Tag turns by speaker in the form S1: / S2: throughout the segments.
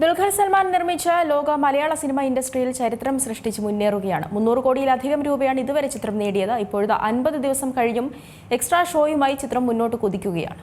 S1: ദുൽഖർ സൽമാൻ നിർമ്മിച്ച ലോക മലയാള സിനിമ ഇൻഡസ്ട്രിയിൽ ചരിത്രം സൃഷ്ടിച്ച് മുന്നേറുകയാണ്. മുന്നൂറ് കോടിയിലധികം രൂപയാണ് ഇതുവരെ ചിത്രം നേടിയത്. ഇപ്പോഴത്തെ അൻപത് ദിവസം കഴിഞ്ഞും എക്സ്ട്രാ ഷോയുമായി ചിത്രം മുന്നോട്ട് കുതിക്കുകയാണ്.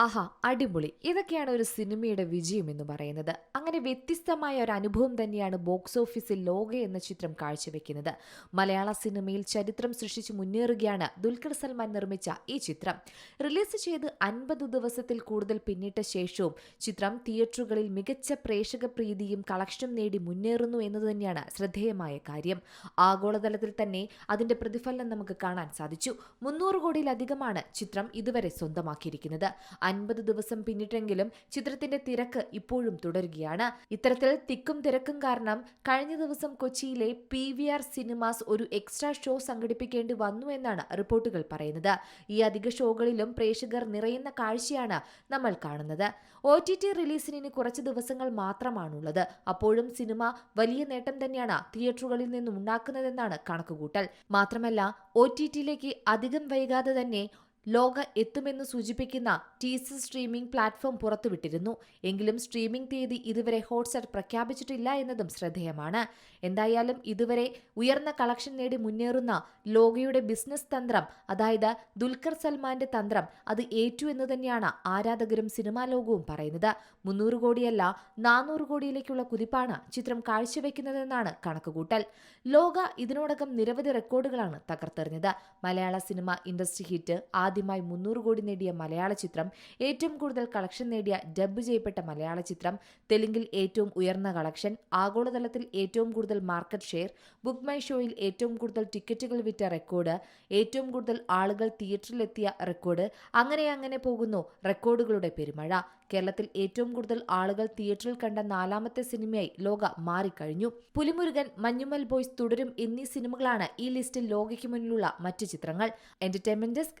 S2: ആഹാ അടിപൊളി. ഇതൊക്കെയാണ് ഒരു സിനിമയുടെ വിജയം എന്ന് പറയുന്നത്. അങ്ങനെ വ്യത്യസ്തമായ ഒരു അനുഭവം തന്നെയാണ് ബോക്സ് ഓഫീസിൽ ലോക എന്ന ചിത്രം കാഴ്ചവെക്കുന്നത്. മലയാള സിനിമയിൽ ചരിത്രം സൃഷ്ടിച്ച് മുന്നേറുകയാണ് ദുൽഖർ സൽമാൻ നിർമ്മിച്ച ഈ ചിത്രം. റിലീസ് ചെയ്ത് അൻപത് ദിവസത്തിൽ കൂടുതൽ പിന്നിട്ട ശേഷവും ചിത്രം തിയേറ്ററുകളിൽ മികച്ച പ്രേക്ഷക പ്രീതിയും കളക്ഷനും നേടി മുന്നേറുന്നു എന്നത് തന്നെയാണ് ശ്രദ്ധേയമായ കാര്യം. ആഗോളതലത്തിൽ തന്നെ അതിന്റെ പ്രതിഫലനം നമുക്ക് കാണാൻ സാധിച്ചു. മുന്നൂറ് കോടിയിലധികമാണ് ചിത്രം ഇതുവരെ സ്വന്തമാക്കിയിരിക്കുന്നത്. അൻപത് ദിവസം പിന്നിട്ടെങ്കിലും ചിത്രത്തിന്റെ തിരക്ക് ഇപ്പോഴും തുടരുകയാണ്. ഇത്തരത്തിൽ തിക്കും തിരക്കും കാരണം കഴിഞ്ഞ ദിവസം കൊച്ചിയിലെ പി വി ആർ സിനിമാസ് ഒരു എക്സ്ട്രാ ഷോ സംഘടിപ്പിക്കേണ്ടി വന്നു എന്നാണ് റിപ്പോർട്ടുകൾ പറയുന്നത്. ഈ അധിക ഷോകളിലും പ്രേക്ഷകർ നിറയുന്ന കാഴ്ചയാണ് നമ്മൾ കാണുന്നത്. ഒ ടി ടി റിലീസിന് ഇനി കുറച്ച് ദിവസങ്ങൾ മാത്രമാണുള്ളത്. അപ്പോഴും സിനിമ വലിയ നേട്ടം തന്നെയാണ് തിയേറ്ററുകളിൽ നിന്നും ഉണ്ടാക്കുന്നതെന്നാണ് കണക്കുകൂട്ടൽ. മാത്രമല്ല ഒ ടി ടിയിലേക്ക് അധികം വൈകാതെ തന്നെ ലോക എത്തുമെന്ന് സൂചിപ്പിക്കുന്ന ടീസർ സ്ട്രീമിംഗ് പ്ലാറ്റ്ഫോം പുറത്തുവിട്ടിരുന്നു. എങ്കിലും സ്ട്രീമിംഗ് തീയതി ഇതുവരെ ഹോട്ട്സ്റ്റാർ പ്രഖ്യാപിച്ചിട്ടില്ല എന്നതും ശ്രദ്ധേയമാണ്. എന്തായാലും ഇതുവരെ ഉയർന്ന കളക്ഷൻ നേടി മുന്നേറുന്ന ലോകയുടെ ബിസിനസ് തന്ത്രം അതായത് ദുൽഖർ സൽമാന്റെ തന്ത്രം അത് ഏറ്റു എന്ന് തന്നെയാണ് ആരാധകരും സിനിമാ ലോകവും പറയുന്നത്. മുന്നൂറ് കോടിയല്ല നാനൂറ് കോടിയിലേക്കുള്ള കുതിപ്പാണ് ചിത്രം കാഴ്ചവെക്കുന്നതെന്നാണ് കണക്കുകൂട്ടൽ. ലോക ഇതിനോടകം നിരവധി റെക്കോർഡുകളാണ് തകർത്തെറിഞ്ഞത്. മലയാള സിനിമ ഇൻഡസ്ട്രി ഹിറ്റ് ആദ്യമായി മുന്നൂറ് കോടി നേടിയ മലയാള ചിത്രം ഏറ്റവും കൂടുതൽ കളക്ഷൻ നേടിയ ഡബ് ചെയ്യപ്പെട്ട മലയാള ചിത്രം തെലുങ്കിൽ ഏറ്റവും ഉയർന്ന കളക്ഷൻ ആഗോളതലത്തിൽ ഏറ്റവും കൂടുതൽ മാർക്കറ്റ് ഷെയർ ബുക്ക് മൈ ഷോയിൽ ഏറ്റവും കൂടുതൽ ടിക്കറ്റുകൾ വിറ്റ റെക്കോർഡ് ഏറ്റവും കൂടുതൽ ആളുകൾ തിയേറ്ററിലെത്തിയ റെക്കോർഡ് അങ്ങനെ അങ്ങനെ പോകുന്നു റെക്കോർഡുകളുടെ പെരുമഴ. കേരളത്തിൽ ഏറ്റവും കൂടുതൽ ആളുകൾ തിയേറ്ററിൽ കണ്ട നാലാമത്തെ സിനിമയായി ലോക മാറിക്കഴിഞ്ഞു. പുലിമുരുകൻ മഞ്ഞുമൽ ബോയ്സ് തുടരും എന്നീ സിനിമകളാണ് ഈ ലിസ്റ്റിൽ ലോകയ്ക്ക് മുന്നിലുള്ള മറ്റ് ചിത്രങ്ങൾ. Entertainment desk